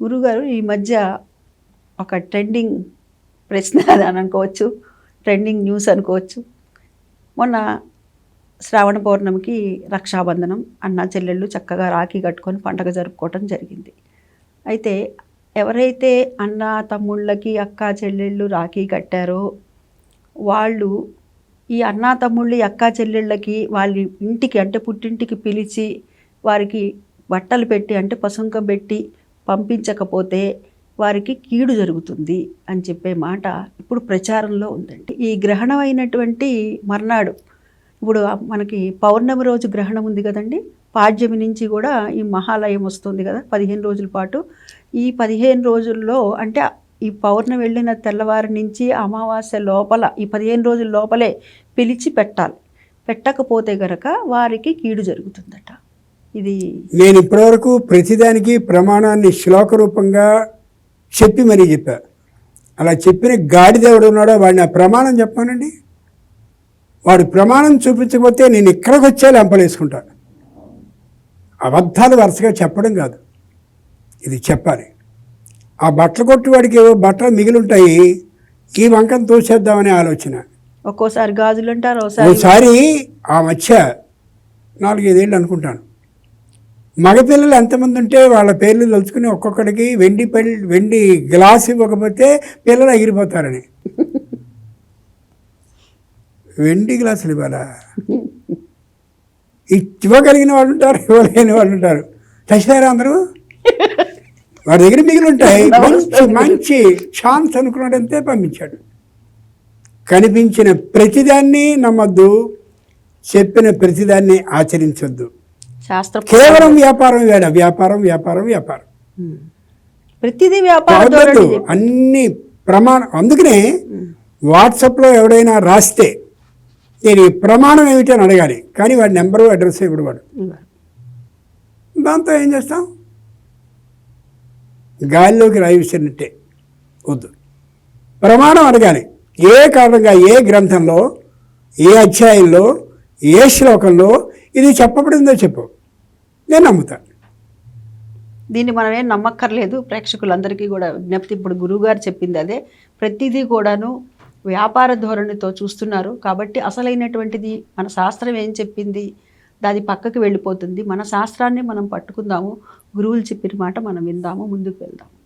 గురుగారు ఈ మధ్య ఒక ట్రెండింగ్ ప్రశ్న అని అనుకోవచ్చు ట్రెండింగ్ న్యూస్ అనుకోవచ్చు. మొన్న శ్రావణ పౌర్ణమికి రక్షాబంధనం అన్న చెల్లెళ్ళు చక్కగా రాఖీ కట్టుకొని పండగ జరుపుకోవటం జరిగింది. అయితే ఎవరైతే అన్న తమ్ముళ్ళకి అక్క చెల్లెళ్ళు రాఖీ కట్టారో వాళ్ళు ఈ అన్న తమ్ముళ్ళు అక్క చెల్లెళ్ళకి వాళ్ళ ఇంటికి అంటే పుట్టింటికి పిలిచి వారికి బట్టలు పెట్టి అంటే పసుంకం పెట్టి పంపించకపోతే వారికి కీడు జరుగుతుంది అని చెప్పే మాట ఇప్పుడు ప్రచారంలో ఉందండి. ఈ గ్రహణం అయినటువంటి మర్నాడు ఇప్పుడు మనకి పౌర్ణమి రోజు గ్రహణం ఉంది కదండి. పాడ్యమి నుంచి కూడా ఈ మహాలయం వస్తుంది కదా పదిహేను రోజుల పాటు. ఈ పదిహేను రోజుల్లో అంటే ఈ పౌర్ణమి వెళ్ళిన తెల్లవారి నుంచి అమావాస్య లోపల ఈ పదిహేను రోజుల లోపలే పిలిచి పెట్టాలి. పెట్టకపోతే గనక వారికి కీడు జరుగుతుందట. ఇది నేను ఇప్పటివరకు ప్రతిదానికి ప్రమాణాన్ని శ్లోక రూపంగా చెప్పి మరీ చెప్పా. అలా చెప్పిన గాడిదేవుడు ఉన్నాడో వాడిని ఆ ప్రమాణం చెప్పానండి వాడు ప్రమాణం చూపించకపోతే నేను ఇక్కడికి వచ్చే లెంపలేసుకుంటా అబద్ధాలు వరుసగా చెప్పడం కాదు. ఇది చెప్పాలి. ఆ బట్టలు కొట్టి వాడికి ఏవో బట్టలు మిగిలింటాయి. ఈ వంకను తోసేద్దామనే ఆలోచన. ఒక్కోసారి గాజులు ఒకసారి ఒకసారి ఆ మధ్య నాలుగైదేళ్ళు అనుకుంటాను. మగపిల్లలు ఎంతమంది ఉంటే వాళ్ళ పేర్లు తలుచుకుని ఒక్కొక్కడికి వెండి పెళ్ళి వెండి గ్లాస్ ఇవ్వకపోతే పిల్లలు ఎగిరిపోతారని వెండి గ్లాసులు ఇవ్వాలా? ఇవ్వగలిగిన వాళ్ళు ఉంటారు ఇవ్వలేని వాళ్ళు ఉంటారు. చచ్చిపోయారా అందరూ? వాడి దగ్గర మిగిలి ఉంటాయి. మంచి మంచి ఛాన్స్ అనుకున్నాడంతే పంపించాడు. కనిపించిన ప్రతిదాన్ని నమ్మద్దు చెప్పిన ప్రతిదాన్ని ఆచరించొద్దు. శాస్త్ర కేవలం వ్యాపారం వేడ వ్యాపారం వ్యాపారం వ్యాపారం. ప్రతిదీ వ్యాపార అన్ని ప్రమాణం అందుకనే వాట్సాప్లో ఎవడైనా రాస్తే దీని ప్రమాణం ఏమిటి అని అడగాలి. కానీ వాడి నెంబరు అడ్రస్ ఇవ్వడు వాడు? దాంతో ఏం చేస్తాం? గాలిలోకి రాయి విసిరినట్టే వద్దు. ప్రమాణం అడగాలి. ఏ కారణంగా ఏ గ్రంథంలో ఏ అధ్యాయంలో ఏ శ్లోకంలో ఇది చెప్పబడిందో చెప్పు. నేను నమ్ముతాను దీన్ని మనం ఏం నమ్మక్కర్లేదు. ప్రేక్షకులందరికీ కూడా విజ్ఞప్తి. ఇప్పుడు గురువుగారు చెప్పింది అదే. ప్రతిదీ కూడాను వ్యాపార ధోరణితో చూస్తున్నారు. కాబట్టి అసలైనటువంటిది మన శాస్త్రం ఏం చెప్పింది? దాని పక్కకి వెళ్ళిపోతుంది. మన శాస్త్రాన్ని మనం పట్టుకుందాము. గురువులు చెప్పిన మాట మనం విందాము. ముందుకు వెళ్దాము.